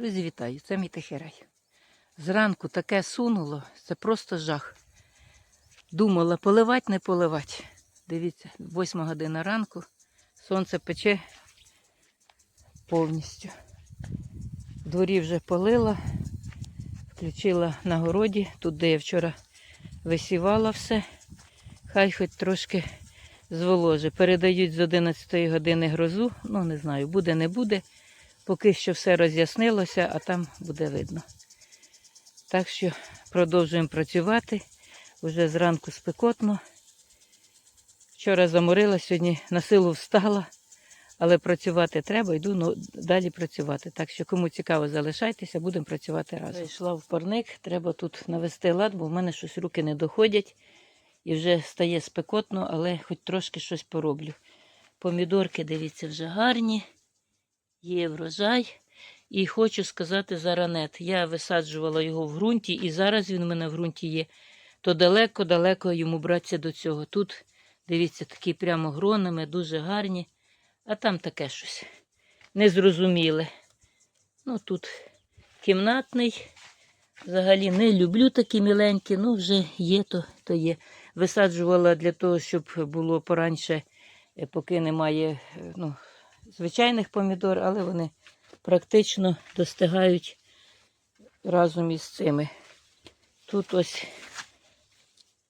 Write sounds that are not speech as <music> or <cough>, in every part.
Друзі, вітаю! Це мій Техерай. Зранку таке сунуло, це просто жах. Думала, поливати, не поливати. Дивіться, 8 година ранку, сонце пече повністю. В дворі вже полила, включила на городі, тут, де я вчора висівала все. Хай хоч трошки зволоже. Передають з 11 години грозу. Ну, не знаю, буде, не буде. Поки що все роз'яснилося, а там буде видно. Так що продовжуємо працювати. Уже зранку спекотно. Вчора заморила, сьогодні на силу встала, але працювати треба, йду ну, далі працювати. Так що, кому цікаво, залишайтеся, будемо працювати разом. Зайшла в парник, треба тут навести лад, бо в мене щось руки не доходять. І вже стає спекотно, але хоч трошки щось пороблю. Помідорки, дивіться, вже гарні є врожай. І хочу сказати за ранет. Я висаджувала його в ґрунті, і зараз він у мене в ґрунті є. То далеко-далеко йому братися до цього. Тут, дивіться, такі прямо гронами, дуже гарні. А там таке щось незрозуміле. Ну, тут кімнатний. Взагалі не люблю такі міленькі, ну вже є, то, то є. Висаджувала для того, щоб було пораньше, е, поки немає е, ну, звичайних помідор, але вони практично достигають разом із цими. Тут ось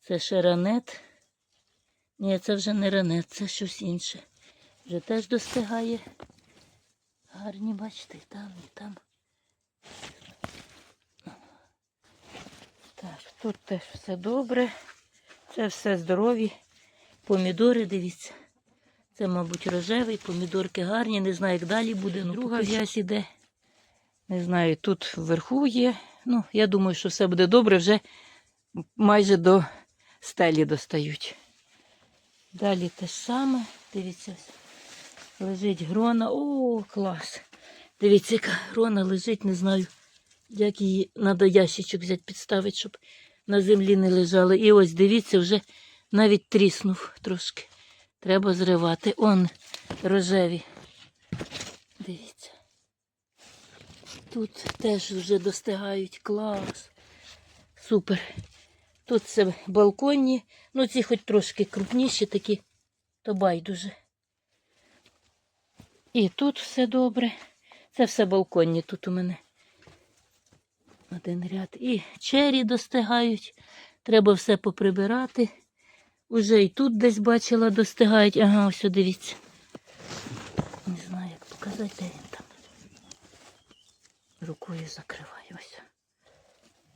це ще ранет. Ні, це вже не ранет, це щось інше. Вже теж достигає. Гарні, бачите, там, і там. Так, тут теж все добре. Це все здорові. Помідори, дивіться. Це, мабуть, рожевий, помідорки гарні, не знаю, як далі буде. Ну, Друга в'язь іде. Не знаю, тут вверху є. Ну, я думаю, що все буде добре, вже майже до стелі достають. Далі те саме. Дивіться, лежить грона. О, клас! Дивіться, яка грона лежить, не знаю, як її треба ящичок взяти, підставити, щоб на землі не лежали. І ось дивіться, вже навіть тріснув трошки. Треба зривати. Он рожеві. Дивіться. Тут теж вже достигають клас. Супер. Тут це балконні. Ну, ці хоч трошки крупніші такі, то байдуже. І тут все добре. Це все балконні тут у мене. Один ряд. І чері достигають. Треба все поприбирати. Уже і тут десь бачила, достигають. Ага, ось дивіться. Не знаю, як показати, де він там. Рукою закриваю ось.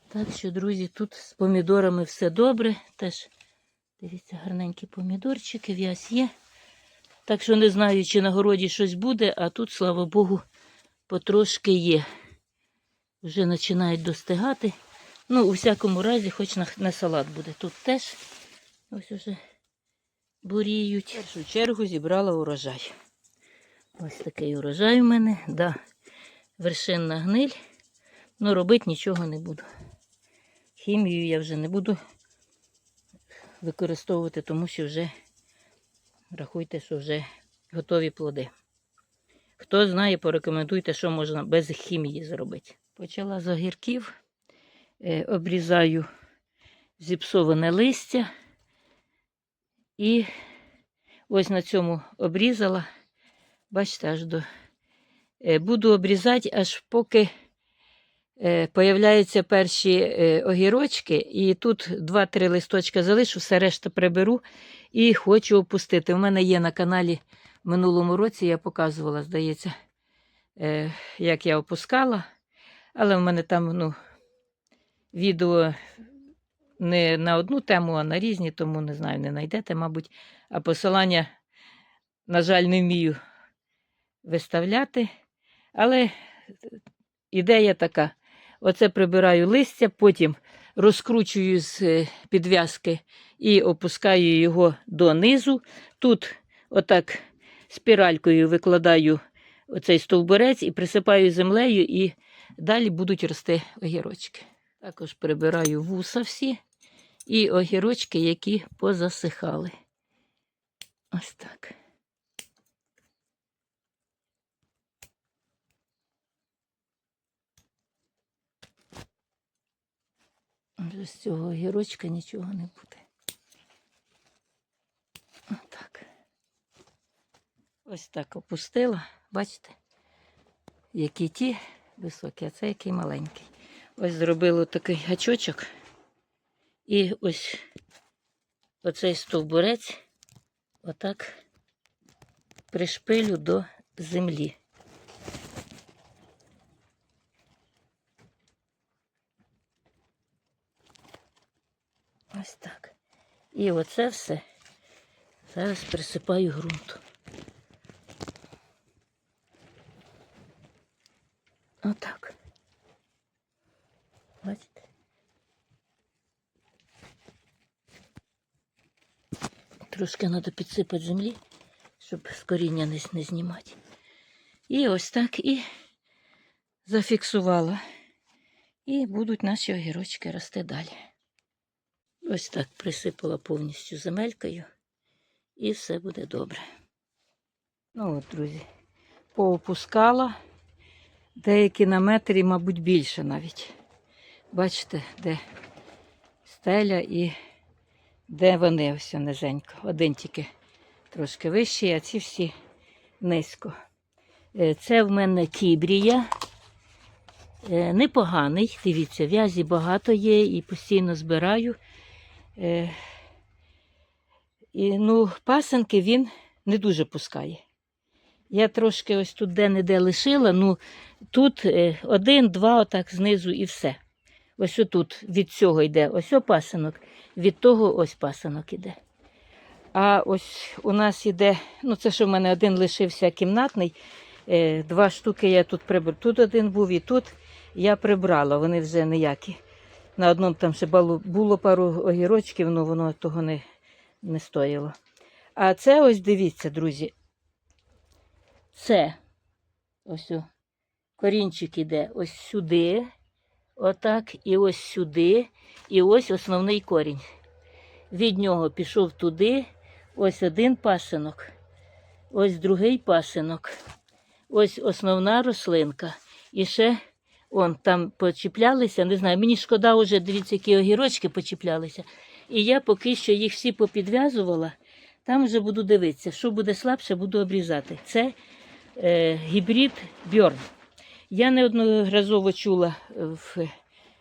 Так що, друзі, тут з помідорами все добре. Теж, дивіться, гарненькі помідорчики, в'язь є. Так що не знаю, чи на городі щось буде, а тут, слава Богу, потрошки є. Вже починають достигати. Ну, у всякому разі, хоч на, на салат буде. Тут теж. Ось уже буріють. В першу чергу зібрала урожай. Ось такий урожай у мене, да, вершинна гниль. Ну, робити нічого не буду. Хімію я вже не буду використовувати, тому що вже рахуйте, що вже готові плоди. Хто знає, порекомендуйте, що можна без хімії зробити. Почала з огірків, е, обрізаю зіпсоване листя. І ось на цьому обрізала. Бачите, аж до. Е, Буду обрізати, аж поки е, появляються перші е, огірочки. І тут 2-3 листочка залишу, все решта приберу і хочу опустити. У мене є на каналі в минулому році, я показувала, здається, е, як я опускала. Але в мене там ну, відео не на одну тему, а на різні, тому не знаю, не знайдете, мабуть. А посилання, на жаль, не вмію виставляти. Але ідея така: оце прибираю листя, потім розкручую з е, підв'язки і опускаю його донизу. Тут, отак, спіралькою викладаю оцей стовбурець і присипаю землею, і далі будуть рости огірочки. Також прибираю вуса всі і огірочки, які позасихали. Ось так. З цього огірочка нічого не буде. Отак. Ось так опустила, бачите, які ті високі, а це який маленький. Ось зробила такий гачочок. І ось оцей стовбурець отак пришпилю до землі. Ось так. І оце все зараз присипаю ґрунтом. Отак. Бачите? Трошки треба підсипати землі, щоб з коріння не, не знімати. І ось так і зафіксувала. І будуть наші огірочки рости далі. Ось так присипала повністю земелькою, і все буде добре. Ну от, друзі, поопускала. Деякі на метрі, мабуть, більше навіть. Бачите, де стеля і де вони ось низенько. Один тільки трошки вищий, а ці всі низько. Е, Це в мене кібрія. Е, Непоганий, дивіться, в'язі багато є і постійно збираю. Е, І, ну, пасенки він не дуже пускає. Я трошки ось тут де-не-де лишила, ну тут е, один, два, отак знизу і все. Ось отут від цього йде ось о пасинок, від того ось пасинок іде. А ось у нас іде, ну це що в мене один лишився кімнатний. Е, два штуки я тут прибрала. Тут один був і тут я прибрала, вони вже ніякі. На одному там ще було, пару огірочків, але воно того не, не стоїло. А це ось дивіться, друзі. Це ось корінчик іде ось сюди, отак, і ось сюди, і ось основний корінь. Від нього пішов туди, ось один пасинок, ось другий пасинок, ось основна рослинка. І ще он там почіплялися, не знаю, мені шкода вже, дивіться, які огірочки почіплялися. І я поки що їх всі попідв'язувала, там вже буду дивитися, що буде слабше, буду обрізати. Це е, гібрид Бьорн. Я неодноразово чула, е,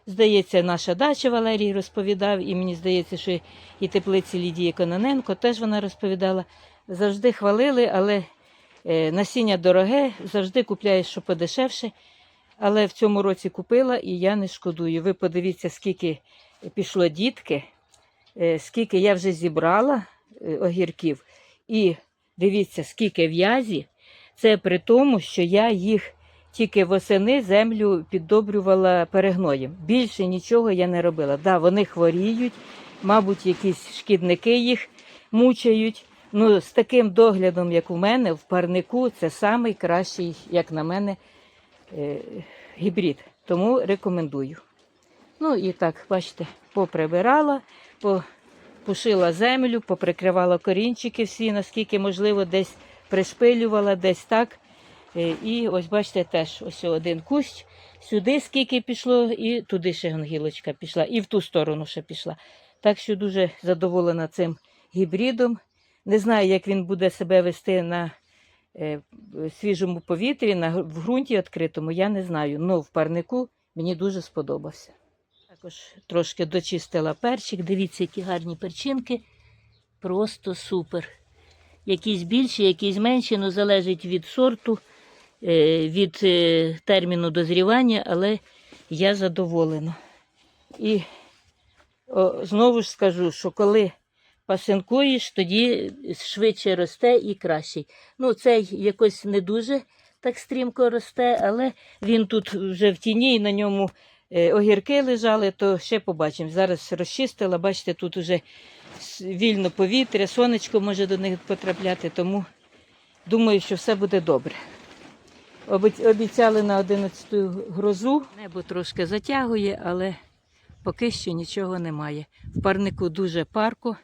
здається, наша дача Валерій розповідав, і мені здається, що і теплиці Лідії Кононенко теж вона розповідала. Завжди хвалили, але е, насіння дороге, завжди купляєш, що подешевше. Але в цьому році купила і я не шкодую. Ви подивіться, скільки пішло дітки, е, скільки я вже зібрала огірків. І дивіться, скільки в'язі. Це при тому, що я їх тільки восени землю піддобрювала перегноєм. Більше нічого я не робила. Да, вони хворіють, мабуть, якісь шкідники їх мучають. Ну, з таким доглядом, як у мене, в парнику, це найкращий, як на мене, е, гібрид. Тому рекомендую. Ну і так, бачите, поприбирала, попушила землю, поприкривала корінчики всі, наскільки можливо, десь пришпилювала, десь так. Е, І ось бачите, теж ось один кущ. Сюди скільки пішло, і туди ще гілочка пішла, і в ту сторону ще пішла. Так що дуже задоволена цим гібридом. Не знаю, як він буде себе вести на е, свіжому повітрі, на, в ґрунті відкритому, я не знаю. Ну, в парнику мені дуже сподобався. Також трошки дочистила перчик. Дивіться, які гарні перчинки. Просто супер. Якісь більші, якісь менші, ну залежить від сорту, від е, терміну дозрівання, але я задоволена. І знову ж скажу, що коли пасинкуєш, тоді швидше росте і кращий. Ну, цей якось не дуже так стрімко росте, але він тут вже в тіні і на ньому е, огірки лежали, то ще побачимо. Зараз розчистила, бачите, тут уже вільно повітря, сонечко може до них потрапляти, тому думаю, що все буде добре. Обіц- Обіцяли на 11 грозу. Небо трошки затягує, але поки що нічого немає. В парнику дуже парко.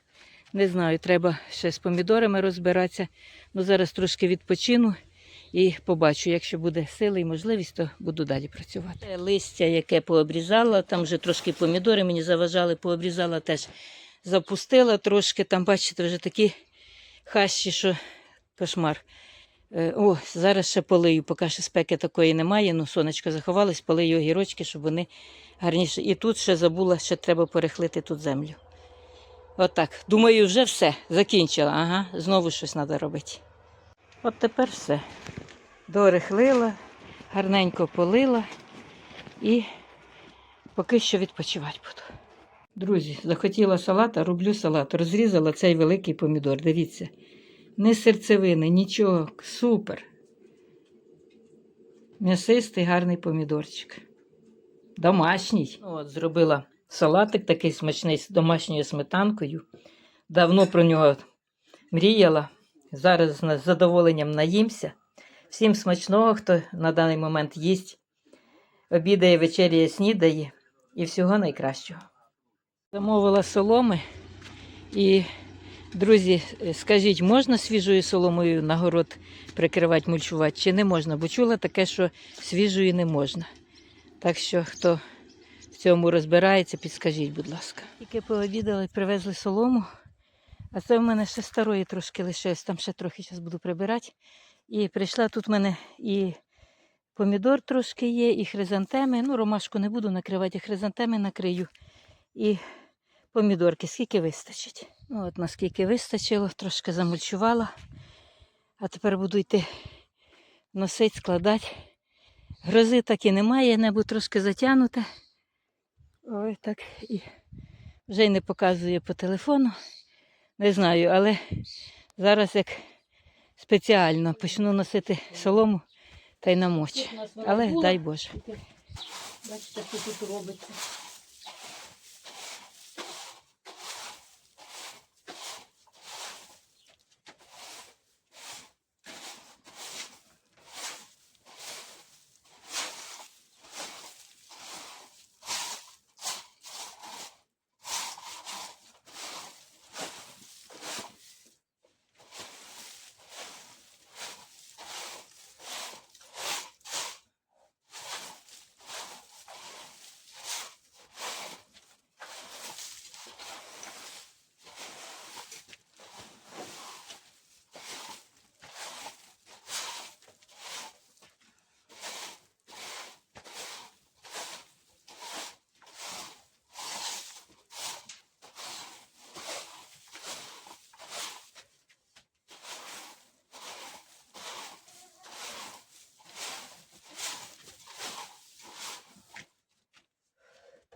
Не знаю, треба ще з помідорами розбиратися. Ну, зараз трошки відпочину і побачу, якщо буде сила і можливість, то буду далі працювати. Листя, яке пообрізала, там вже трошки помідори мені заважали, пообрізала теж запустила трошки. Там, бачите, вже такі хащі, що кошмар. Е, О, зараз ще полию, поки ще спеки такої немає. Ну, сонечко заховалось, полию огірочки, щоб вони гарніше. І тут ще забула, ще треба перехлити тут землю. Отак. Думаю, вже все. Закінчила. Ага, знову щось треба робити. От тепер все. Дорихлила, гарненько полила і поки що відпочивати буду. Друзі, захотіла салата, роблю салат. Розрізала цей великий помідор. Дивіться. Не серцевини, нічого. Супер. М'ясистий гарний помідорчик. Домашній. От, зробила салатик такий смачний з домашньою сметанкою. Давно про нього мріяла. Зараз з задоволенням наїмся. Всім смачного, хто на даний момент їсть, обідає, вечеряє, снідає і всього найкращого. Замовила соломи і, друзі, скажіть, можна свіжою соломою на город прикривати, мульчувати, чи не можна? Бо чула таке, що свіжою не можна. Так що, хто в цьому розбирається, підскажіть, будь ласка. Тільки пообідали, привезли солому. А це в мене ще старої трошки лишилось, там ще трохи зараз буду прибирати. І прийшла тут в мене і помідор трошки є, і хризантеми. Ну, ромашку не буду накривати, а хризантеми накрию. І помідорки, скільки вистачить. Ну, от наскільки вистачило, трошки замульчувала. А тепер буду йти носити, складати. Грози так і немає, небо трошки затягнуте. Ой, так і вже й не показує по телефону. Не знаю, але зараз як спеціально почну носити солому та й намочу. Але дай Боже. Бачите, що тут робиться.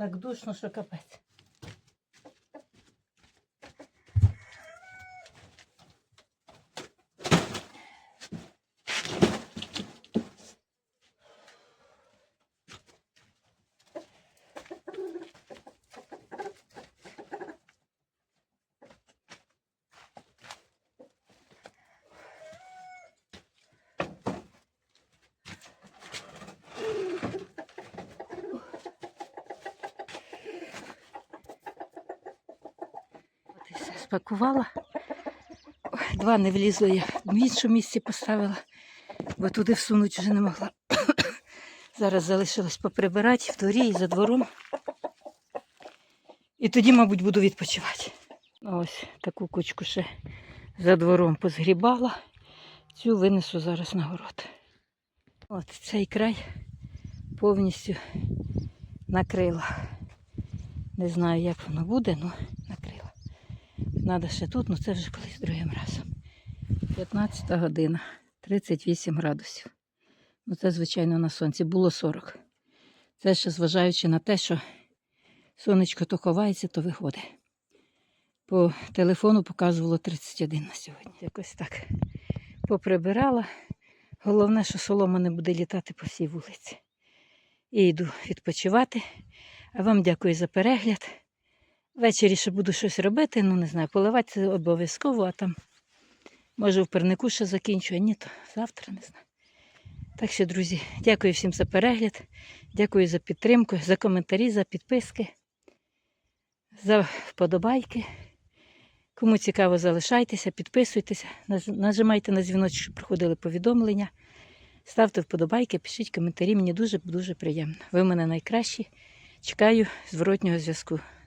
Так душно, що капець. Спакувала. Два не влізло я в іншому місці поставила, бо туди всунути вже не могла. <coughs> Зараз залишилось поприбирати в дворі і за двором. І тоді, мабуть, буду відпочивати. Ось таку кучку ще за двором позгрібала. Цю винесу зараз на город. От цей край повністю накрила. Не знаю, як воно буде, але накрила. Надо ще тут, ну це вже колись другим разом. 15 година, 38 градусів. Ну це, звичайно, на сонці. Було 40. Це ще зважаючи на те, що сонечко то ховається, то виходить. По телефону показувало 31 на сьогодні. Якось так поприбирала. Головне, що солома не буде літати по всій вулиці. І йду відпочивати. А вам дякую за перегляд. Ввечері ще буду щось робити, ну не знаю, поливати обов'язково, а там може в пернику ще закінчу, а ні, то завтра не знаю. Так що, друзі, дякую всім за перегляд, дякую за підтримку, за коментарі, за підписки, за вподобайки. Кому цікаво, залишайтеся, підписуйтеся, нажимайте на дзвіночок, щоб приходили повідомлення. Ставте вподобайки, пишіть коментарі. Мені дуже-дуже приємно. Ви в мене найкращі. Чекаю зворотнього зв'язку.